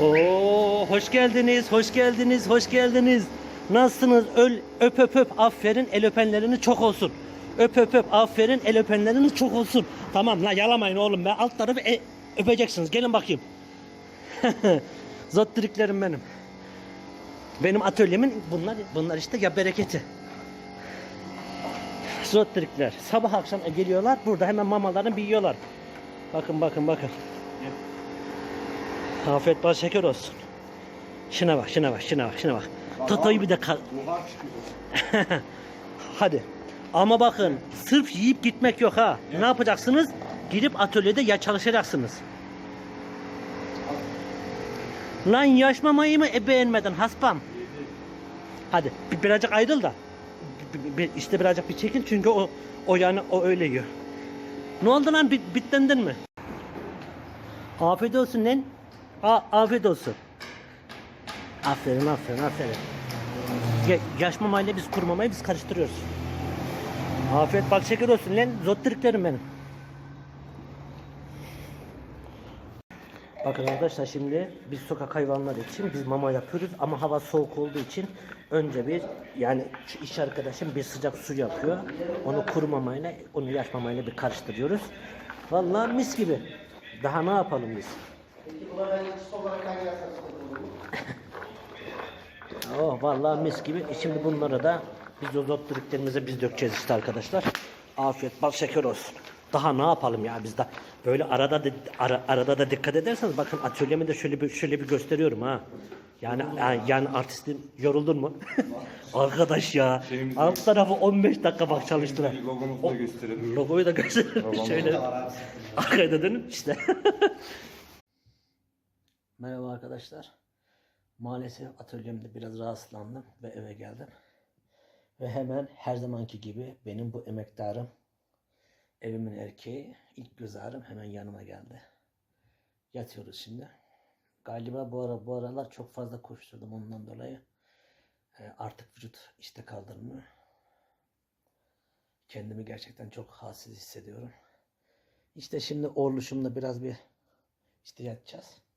Oo, hoş geldiniz, hoş geldiniz, hoş geldiniz. Nasılsınız? Öl, öp öp öp, aferin, el öpenlerini çok olsun. Öp öp öp, aferin, el öpenlerini çok olsun. Tamam la yalamayın oğlum be. Alt tarafı e- öpeceksiniz. Gelin bakayım. Zot triklerim benim. Benim atölyemin bunlar bunlar işte ya bereketi. Zot trikler. Sabah akşam geliyorlar. Burada hemen mamalarını bir yiyorlar. Bakın bakın bakın. Afiyet bal şeker olsun. Şuna bak, şuna bak, şuna bak, şuna bak. Totoyu bir de kal. Hadi. Ama bakın, sırf yiyip gitmek yok ha. Ne yapacaksınız? Gidip atölyede ya çalışacaksınız. Lan yaş mamayı mı e beğenmedin haspam? Hadi bir, birazcık ayrıl da. Bir- bir- işte birazcık bir çekil çünkü o o yani o öyle yiyor. Ne oldu lan bit, bitlendin mi? Afiyet olsun lan. A, afiyet olsun. Aferin aferin aferin. Ya, yaş mamayla biz kuru biz karıştırıyoruz. Afiyet bal şeker olsun lan. Zottiriklerim benim. Bakın arkadaşlar şimdi biz sokak hayvanları için biz mama yapıyoruz ama hava soğuk olduğu için önce bir yani iş arkadaşım bir sıcak su yapıyor. Onu kuru mamayla onu yaş mamayla bir karıştırıyoruz. Vallahi mis gibi. Daha ne yapalım biz? Oh vallahi mis gibi. E Şimdi bunları da biz o zotturuklarımıza biz dökeceğiz işte arkadaşlar. Afiyet bal şeker olsun. Daha ne yapalım ya biz de böyle arada da, ara- arada da dikkat ederseniz bakın atölyemi de şöyle bir şöyle bir gösteriyorum ha. Yani yani, yani artistim yoruldun mu? Arkadaş ya Şeyimiz- alt tarafı 15 dakika bak çalıştılar. Logomuzu da gösterelim. Logoyu da gösterelim şöyle. Arkaya da dönün işte. Merhaba arkadaşlar. Maalesef atölyemde biraz rahatsızlandım ve eve geldim. Ve hemen her zamanki gibi benim bu emektarım, evimin erkeği, ilk göz ağrım hemen yanıma geldi. Yatıyoruz şimdi. Galiba bu ara bu aralar çok fazla koşturdum ondan dolayı. e, artık vücut işte kaldırmıyor. Kendimi gerçekten çok halsiz hissediyorum. İşte şimdi Orluşum'da biraz bir işte yatacağız.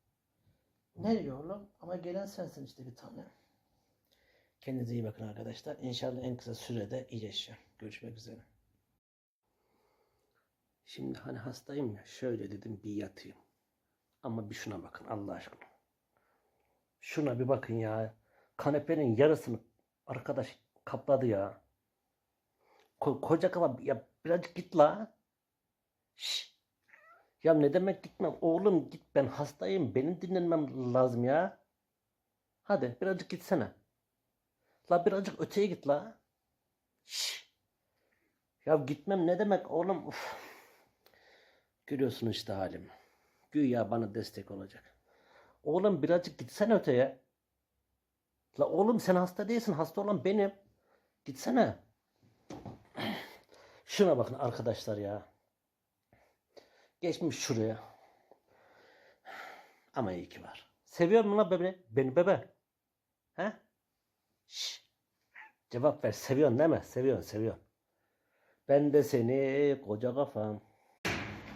Nereye oğlum? Ama gelen sensin işte bir tane. Kendinize iyi bakın arkadaşlar. İnşallah en kısa sürede iyileşeceğim. Görüşmek üzere. Şimdi hani hastayım ya şöyle dedim bir yatayım. Ama bir şuna bakın Allah aşkına. Şuna bir bakın ya. Kanepenin yarısını arkadaş kapladı ya. Ko- koca kafa ya birazcık git la. Şşş. Ya ne demek gitmem? Oğlum git ben hastayım. Benim dinlenmem lazım ya. Hadi birazcık gitsene. La birazcık öteye git la. Şşş. Ya gitmem ne demek oğlum? Uf. Görüyorsun işte halimi. Güya bana destek olacak. Oğlum birazcık gitsene öteye. La oğlum sen hasta değilsin. Hasta olan benim. Gitsene. Şuna bakın arkadaşlar ya. Geçmiş şuraya. Ama iyi ki var. Seviyor musun lan bebe? Beni bebe. He? Şş. Cevap ver. Seviyorsun değil mi? Seviyorsun, seviyorsun. Ben de seni koca kafam.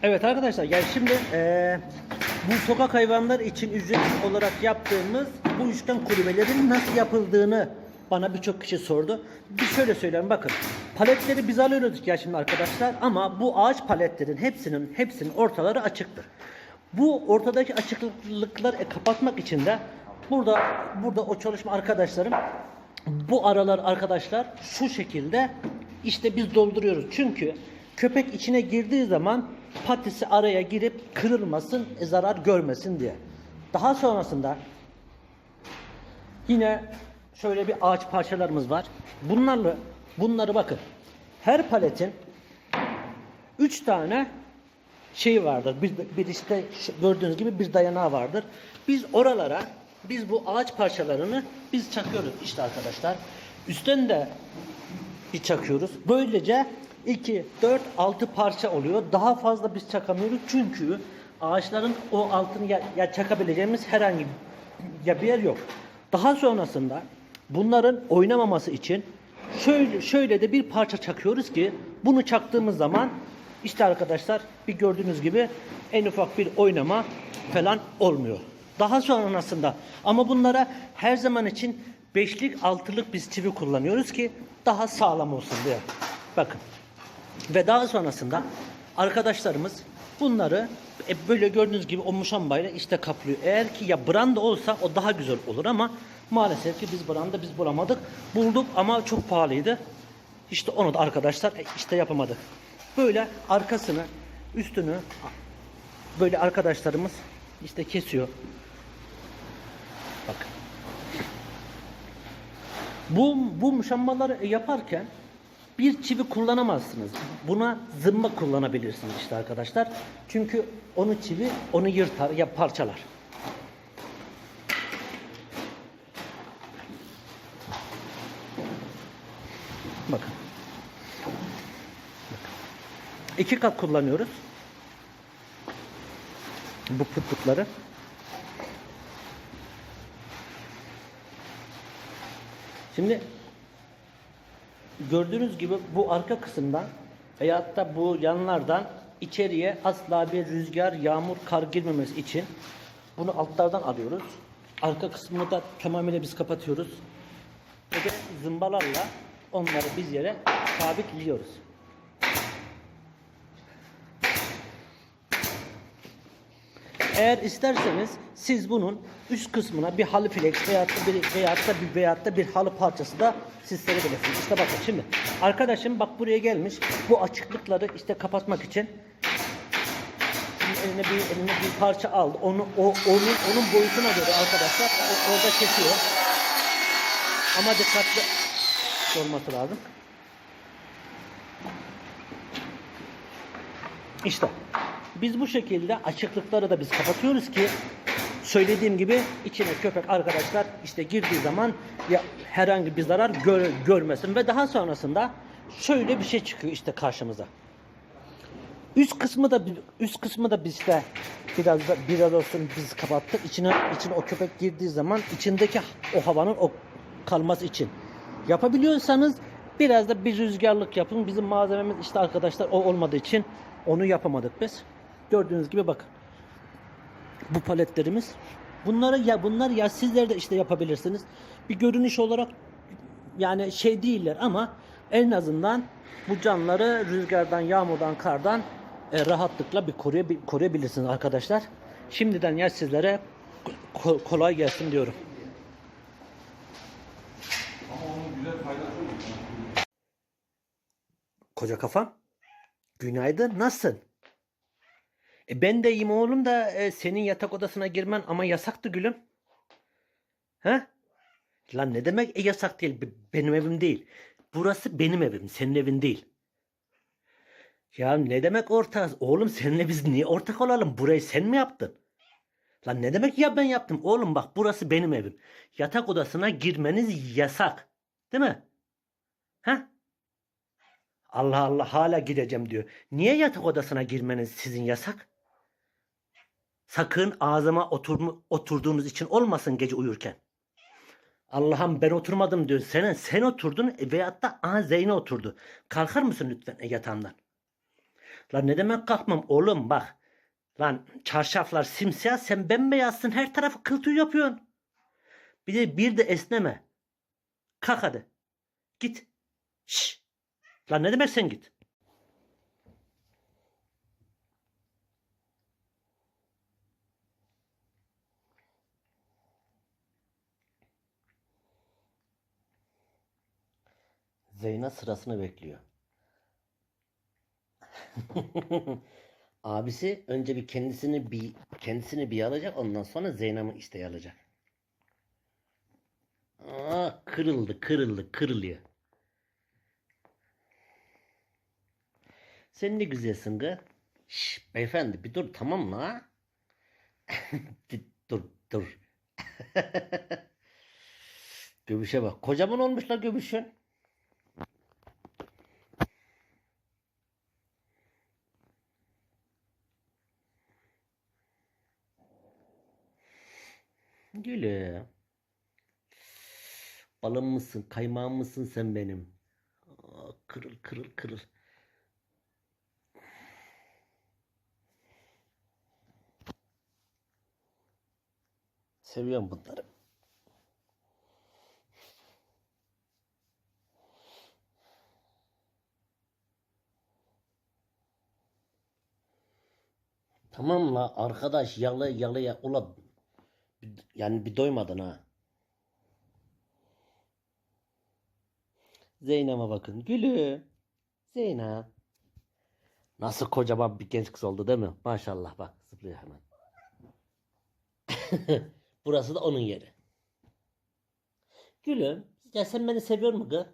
Evet arkadaşlar yani şimdi eee, bu sokak hayvanları için ücretsiz olarak yaptığımız bu üçgen kulübelerin nasıl yapıldığını bana birçok kişi sordu. Bir şöyle söyleyeyim bakın. Paletleri biz alıyoruz ya şimdi arkadaşlar ama bu ağaç paletlerin hepsinin hepsinin ortaları açıktır. Bu ortadaki açıklıkları e, kapatmak için de burada burada o çalışma arkadaşlarım bu aralar arkadaşlar şu şekilde işte biz dolduruyoruz. Çünkü köpek içine girdiği zaman patisi araya girip kırılmasın, e, zarar görmesin diye. Daha sonrasında yine şöyle bir ağaç parçalarımız var. Bunlarla bunları bakın. Her paletin 3 tane şey vardır. Bir, bir işte gördüğünüz gibi bir dayanağı vardır. Biz oralara biz bu ağaç parçalarını biz çakıyoruz işte arkadaşlar. Üstten de bir çakıyoruz. Böylece 2, 4, 6 parça oluyor. Daha fazla biz çakamıyoruz çünkü ağaçların o altını ya, ya çakabileceğimiz herhangi ya bir yer yok. Daha sonrasında bunların oynamaması için şöyle şöyle de bir parça çakıyoruz ki bunu çaktığımız zaman işte arkadaşlar bir gördüğünüz gibi en ufak bir oynama falan olmuyor. Daha sonrasında ama bunlara her zaman için beşlik altılık biz çivi kullanıyoruz ki daha sağlam olsun diye. Bakın. Ve daha sonrasında arkadaşlarımız bunları e, böyle gördüğünüz gibi o muşambayla işte kaplıyor. Eğer ki ya branda olsa o daha güzel olur ama maalesef ki biz branda biz bulamadık. Bulduk ama çok pahalıydı. İşte onu da arkadaşlar e, işte yapamadık. Böyle arkasını, üstünü böyle arkadaşlarımız işte kesiyor. Bakın. Bu, bu muşambaları yaparken bir çivi kullanamazsınız. Buna zımba kullanabilirsiniz işte arkadaşlar. Çünkü onu çivi onu yırtar ya parçalar. İki kat kullanıyoruz. Bu pıtlıkları. Şimdi gördüğünüz gibi bu arka kısımdan veyahut da bu yanlardan içeriye asla bir rüzgar, yağmur, kar girmemesi için bunu altlardan alıyoruz. Arka kısmını da tamamıyla biz kapatıyoruz. Ve zımbalarla onları biz yere sabitliyoruz. Eğer isterseniz siz bunun üst kısmına bir halı flex veyahut da bir veyahut da bir veyahut da bir halı parçası da siz serebilirsiniz. İşte bakın şimdi arkadaşım bak buraya gelmiş bu açıklıkları işte kapatmak için eline bir eline bir parça aldı. Onu o onun onun boyutuna göre arkadaşlar orada kesiyor. Ama dikkatli olması lazım. İşte biz bu şekilde açıklıkları da biz kapatıyoruz ki söylediğim gibi içine köpek arkadaşlar işte girdiği zaman ya herhangi bir zarar gör- görmesin ve daha sonrasında şöyle bir şey çıkıyor işte karşımıza. Üst kısmı da üst kısmı da biz de biraz da biraz olsun biz kapattık. İçine içine o köpek girdiği zaman içindeki o havanın o kalması için yapabiliyorsanız biraz da bir rüzgarlık yapın. Bizim malzememiz işte arkadaşlar o olmadığı için onu yapamadık biz. Gördüğünüz gibi bakın. Bu paletlerimiz. Bunları ya bunlar ya sizler de işte yapabilirsiniz. Bir görünüş olarak yani şey değiller ama en azından bu camları rüzgardan, yağmurdan, kardan e, rahatlıkla bir koruyabil- koruyabilirsiniz arkadaşlar. Şimdiden ya sizlere ko- kolay gelsin diyorum. Koca kafam. Günaydın. Nasılsın? E ben de iyiyim oğlum da e, senin yatak odasına girmen ama yasaktı gülüm. He? Lan ne demek e, yasak değil? Be- Benim evim değil. Burası benim evim. Senin evin değil. Ya ne demek ortağız? Oğlum seninle biz niye ortak olalım? Burayı sen mi yaptın? Lan ne demek ya ben yaptım? Oğlum bak burası benim evim. Yatak odasına girmeniz yasak. Değil mi? He? Allah Allah hala gideceğim diyor. Niye yatak odasına girmeniz sizin yasak? Sakın ağzıma oturmu, oturduğunuz için olmasın gece uyurken. Allah'ım ben oturmadım diyor. Sen, sen oturdun e, veyahut da aha Zeyne oturdu. Kalkar mısın lütfen e, yatağımdan? Lan ne demek kalkmam oğlum bak. Lan çarşaflar simsiyah sen bembeyazsın her tarafı kıl yapıyorsun. Bir de bir de esneme. Kalk hadi. Git. Şşş. Lan ne demek sen git? Zeyna sırasını bekliyor. Abisi önce bir kendisini bir kendisini bir alacak ondan sonra Zeynep'i işte alacak. Aa, kırıldı kırıldı kırılıyor. Sen ne güzelsin kız. Şş, beyefendi bir dur tamam? Bir dur dur. Göbüşe bak. Kocaman olmuş la göbüşün. Gülüm. Balım mısın, kaymağım mısın sen benim? Aa, kırıl kırıl kırıl. Seviyorum bunları. Tamam la arkadaş yalı yalı ya ula bir- yani bir doymadın ha. Zeynep'e bakın gülüm. Zeynep. Nasıl kocaman bir genç kız oldu değil mi? Maşallah bak zıplıyor hemen. Burası da onun yeri. Gülüm ya sen beni seviyor mu kız?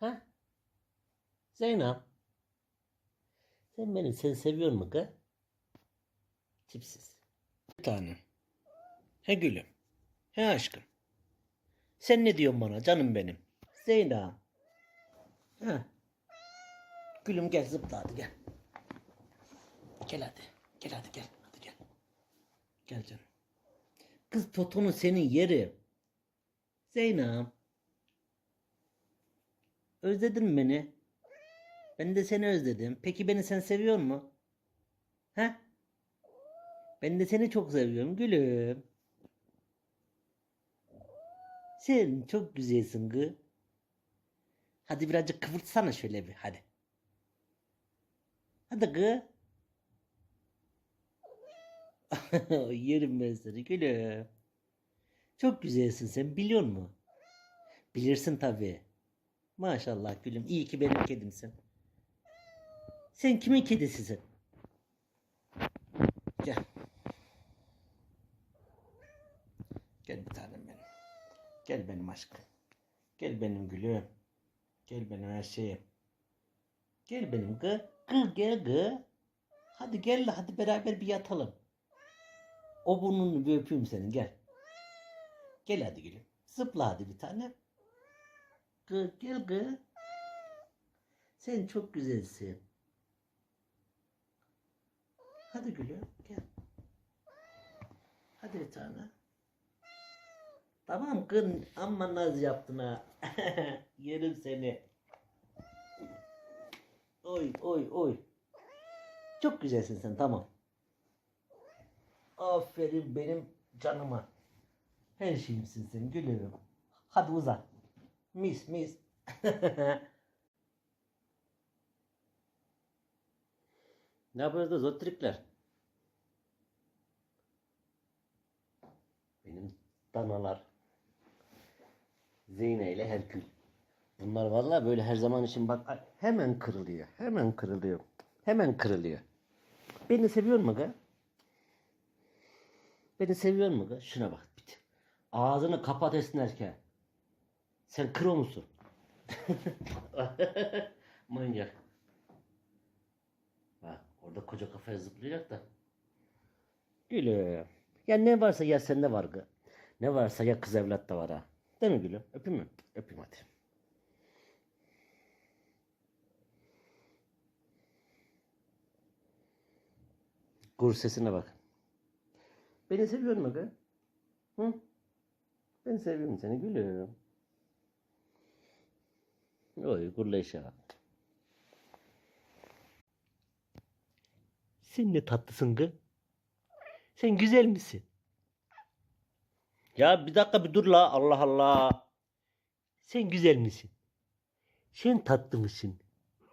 Ha? Zeynep. Sen beni sen seviyor mu kız? Tipsiz. Bir tane. He gülüm. He aşkım. Sen ne diyorsun bana canım benim? Zeynep. Ha. Gülüm gel zıpla hadi gel. Gel hadi. Gel hadi gel. Hadi gel. Gel canım. Kız Toto'nun senin yeri. Zeynep. Özledin beni? Ben de seni özledim. Peki beni sen seviyor mu? He? Ben de seni çok seviyorum gülüm. Sen çok güzelsin kız. Hadi birazcık kıvırtsana şöyle bir hadi. Hadi kız. Yerim ben seni gülüm. Çok güzelsin sen biliyor musun? Bilirsin tabii. Maşallah gülüm. İyi ki benim kedimsin. Sen kimin kedisisin? Gel. Gel bir tanem benim. Gel benim aşkım. Gel benim gülüm. Gel benim her şeyim. Gel benim gı. Gı gel gı. Hadi gel hadi beraber bir yatalım. O burnunu bir öpeyim senin gel. Gel hadi gülüm. Zıpla hadi bir tane. Gı gel gı. Sen çok güzelsin. Hadi gülüm gel. Hadi bir tane. Tamam kın amma naz yaptın ha. Yerim seni. Oy oy oy. Çok güzelsin sen tamam. Aferin benim canıma. Her şeyimsin sen gülüm. Hadi uzan. Mis mis. ne yapıyoruz zotrikler? Benim danalar. Zeyne ile Herkül. Bunlar vallahi böyle her zaman için bak hemen kırılıyor. Hemen kırılıyor. Hemen kırılıyor. Beni seviyor mu ga? Beni seviyor mu ga? Şuna bak. Bit. Ağzını kapat esnerken. Sen kro musun? Manyak. Bak orada koca kafaya zıplayacak da. Gülüm. Ya ne varsa ya sende var gı. Ne varsa ya kız evlat da var ha. Değil mi gülüm? Öpeyim mi? Öpeyim hadi. Kur sesine bak. Beni seviyor mu gı? Hı? Ben seviyorum seni gülüm. Oy gurleşa. Sen ne tatlısın gı? Sen güzel misin? Ya bir dakika bir dur la Allah Allah. Sen güzel misin? Sen tatlı mısın?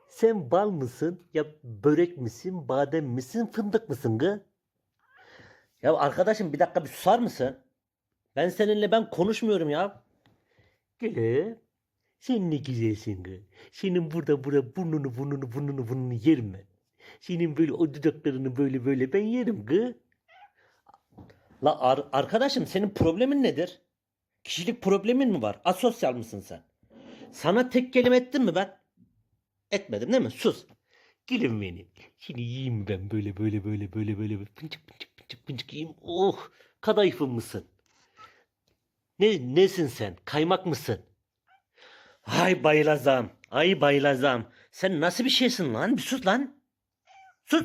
Sen bal mısın? Ya börek misin? Badem misin? Fındık mısın gı? Ya arkadaşım bir dakika bir susar mısın? Ben seninle ben konuşmuyorum ya. Gülüm. Sen ne güzelsin gı. Senin burada burada burnunu burnunu burnunu burnunu yerim ben. Senin böyle o dudaklarını böyle böyle ben yerim gı. La ar- arkadaşım senin problemin nedir? Kişilik problemin mi var? Asosyal mısın sen? Sana tek kelime ettim mi ben? Etmedim değil mi? Sus. Gülüm benim. Seni yiyeyim ben böyle böyle böyle böyle böyle böyle pıncık pıncık pıncık pıncık yiyeyim. Oh kadayıfın mısın? Ne, nesin sen? Kaymak mısın? Ay bayılazam. Ay bayılazam. Sen nasıl bir şeysin lan? Bir sus lan. Sus.